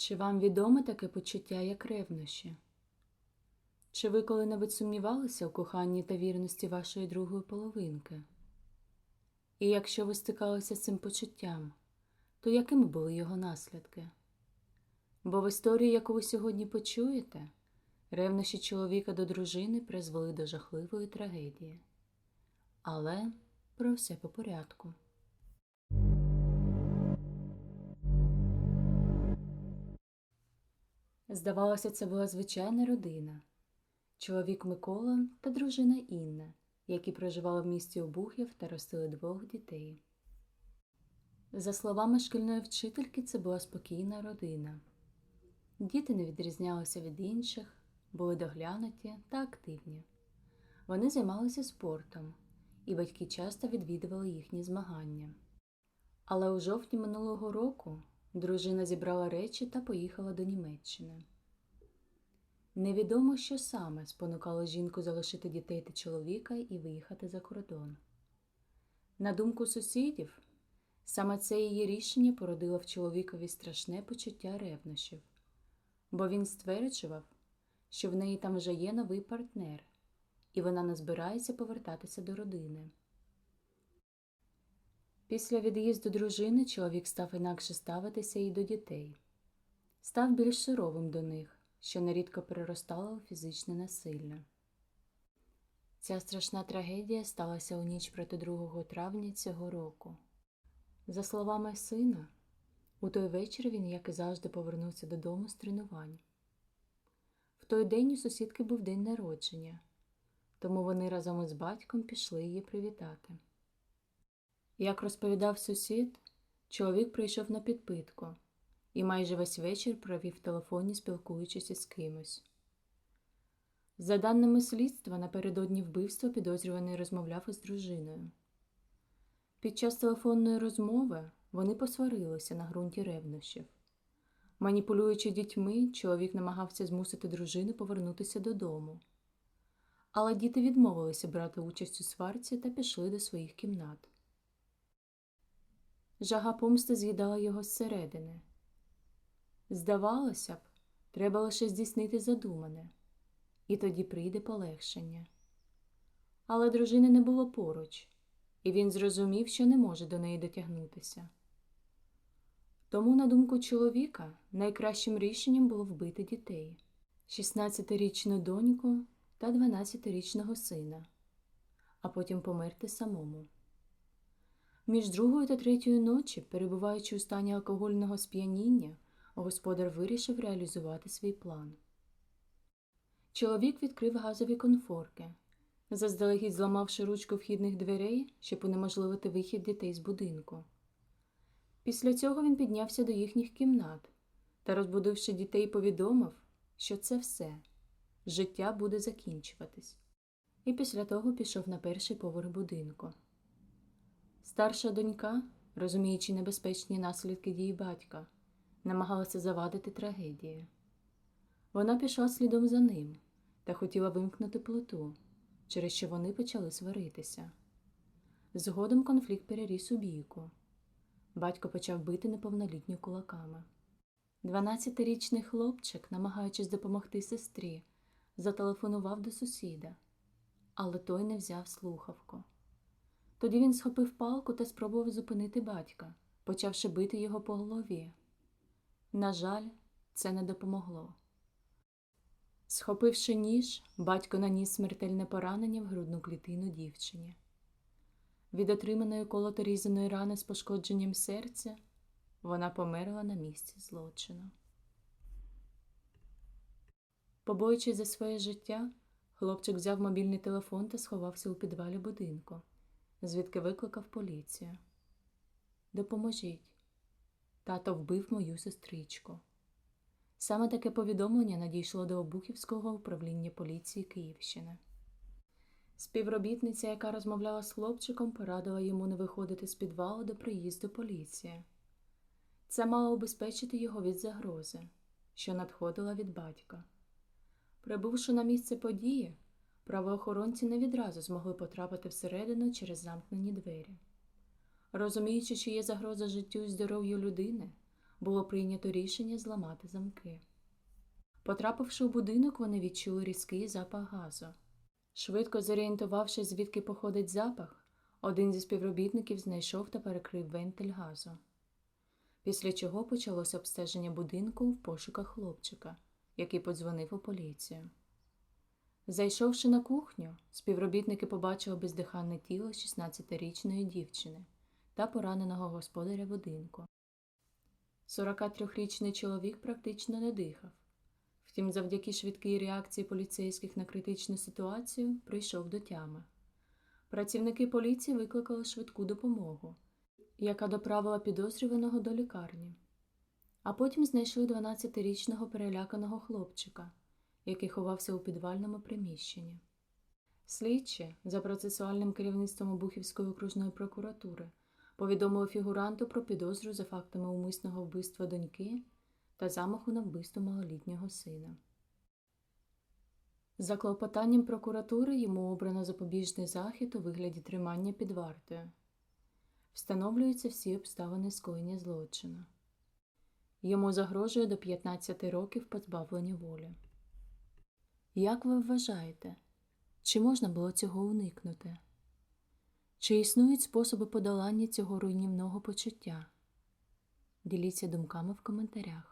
Чи вам відоме таке почуття, як ревнощі? Чи ви коли-небудь сумнівалися у коханні та вірності вашої другої половинки? І якщо ви стикалися з цим почуттям, то якими були його наслідки? Бо в історії, яку ви сьогодні почуєте, ревнощі чоловіка до дружини призвели до жахливої трагедії. Але про все по порядку. Здавалося, це була звичайна родина. Чоловік Микола та дружина Інна, які проживали в місті Обухів та ростили двох дітей. За словами шкільної вчительки, це була спокійна родина. Діти не відрізнялися від інших, були доглянуті та активні. Вони займалися спортом, і батьки часто відвідували їхні змагання. Але у жовтні минулого року дружина зібрала речі та поїхала до Німеччини. Невідомо, що саме спонукало жінку залишити дітей та чоловіка і виїхати за кордон. На думку сусідів, саме це її рішення породило в чоловікові страшне почуття ревнощів, бо він стверджував, що в неї там вже є новий партнер, і вона не збирається повертатися до родини. Після від'їзду дружини чоловік став інакше ставитися і до дітей, став більш суровим до них, що нерідко переростало у фізичне насилля. Ця страшна трагедія сталася у ніч проти 2 травня цього року. За словами сина, у той вечір він, як і завжди, повернувся додому з тренувань. В той день у сусідки був день народження, тому вони разом із батьком пішли її привітати. Як розповідав сусід, чоловік прийшов на підпитку і майже весь вечір провів в телефоні, спілкуючись із кимось. За даними слідства, напередодні вбивства підозрюваний розмовляв із дружиною. Під час телефонної розмови вони посварилися на ґрунті ревнощів. Маніпулюючи дітьми, чоловік намагався змусити дружину повернутися додому. Але діти відмовилися брати участь у сварці та пішли до своїх кімнат. Жага помсти з'їдала його зсередини. Здавалося б, треба лише здійснити задумане, і тоді прийде полегшення. Але дружини не було поруч, і він зрозумів, що не може до неї дотягнутися. Тому, на думку чоловіка, найкращим рішенням було вбити дітей 16-річну доньку та 12-річного сина, а потім померти самому. Між другою та третьою ночі, перебуваючи у стані алкогольного сп'яніння, господар вирішив реалізувати свій план. Чоловік відкрив газові конфорки, заздалегідь зламавши ручку вхідних дверей, щоб унеможливити вихід дітей з будинку. Після цього він піднявся до їхніх кімнат та, розбудивши дітей, повідомив, що це все життя буде закінчуватись, і після того пішов на перший поверх будинку. Старша донька, розуміючи небезпечні наслідки дії батька, намагалася завадити трагедії. Вона пішла слідом за ним та хотіла вимкнути плиту, через що вони почали сваритися. Згодом конфлікт переріс у бійку. Батько почав бити неповнолітню кулаками. Дванадцятирічний хлопчик, намагаючись допомогти сестрі, зателефонував до сусіда, але той не взяв слухавку. Тоді він схопив палку та спробував зупинити батька, почавши бити його по голові. На жаль, це не допомогло. Схопивши ніж, батько наніс смертельне поранення в грудну клітину дівчині. Від отриманої колоторізаної рани з пошкодженням серця вона померла на місці злочину. Побоюючись за своє життя, хлопчик взяв мобільний телефон та сховався у підвалі будинку, звідки викликав поліцію. Допоможіть. Тато вбив мою сестричку. Саме таке повідомлення надійшло до Обухівського управління поліції Київщини. Співробітниця, яка розмовляла з хлопчиком, порадила йому не виходити з підвалу до приїзду поліції. Це мало убезпечити його від загрози, що надходила від батька. Прибувши на місце події, правоохоронці не відразу змогли потрапити всередину через замкнені двері. Розуміючи, що є загроза життю і здоров'ю людини, було прийнято рішення зламати замки. Потрапивши у будинок, вони відчули різкий запах газу. Швидко зорієнтувавшись, звідки походить запах, один зі співробітників знайшов та перекрив вентиль газу. Після чого почалося обстеження будинку в пошуках хлопчика, який подзвонив у поліцію. Зайшовши на кухню, співробітники побачили бездиханне тіло 16-річної дівчини та пораненого господаря будинку. 43-річний чоловік практично не дихав. Втім, завдяки швидкій реакції поліцейських на критичну ситуацію прийшов до тями. Працівники поліції викликали швидку допомогу, яка доправила підозрюваного до лікарні. А потім знайшли 12-річного переляканого хлопчика, який ховався у підвальному приміщенні. Слідчі за процесуальним керівництвом Обухівської окружної прокуратури повідомили фігуранту про підозру за фактами умисного вбивства доньки та замаху на вбивство малолітнього сина. За клопотанням прокуратури йому обрано запобіжний захід у вигляді тримання під вартою. Встановлюються всі обставини скоєння злочину. Йому загрожує до 15 років позбавлення волі. Як ви вважаєте, чи можна було цього уникнути? Чи існують способи подолання цього руйнівного почуття? Діліться думками в коментарях.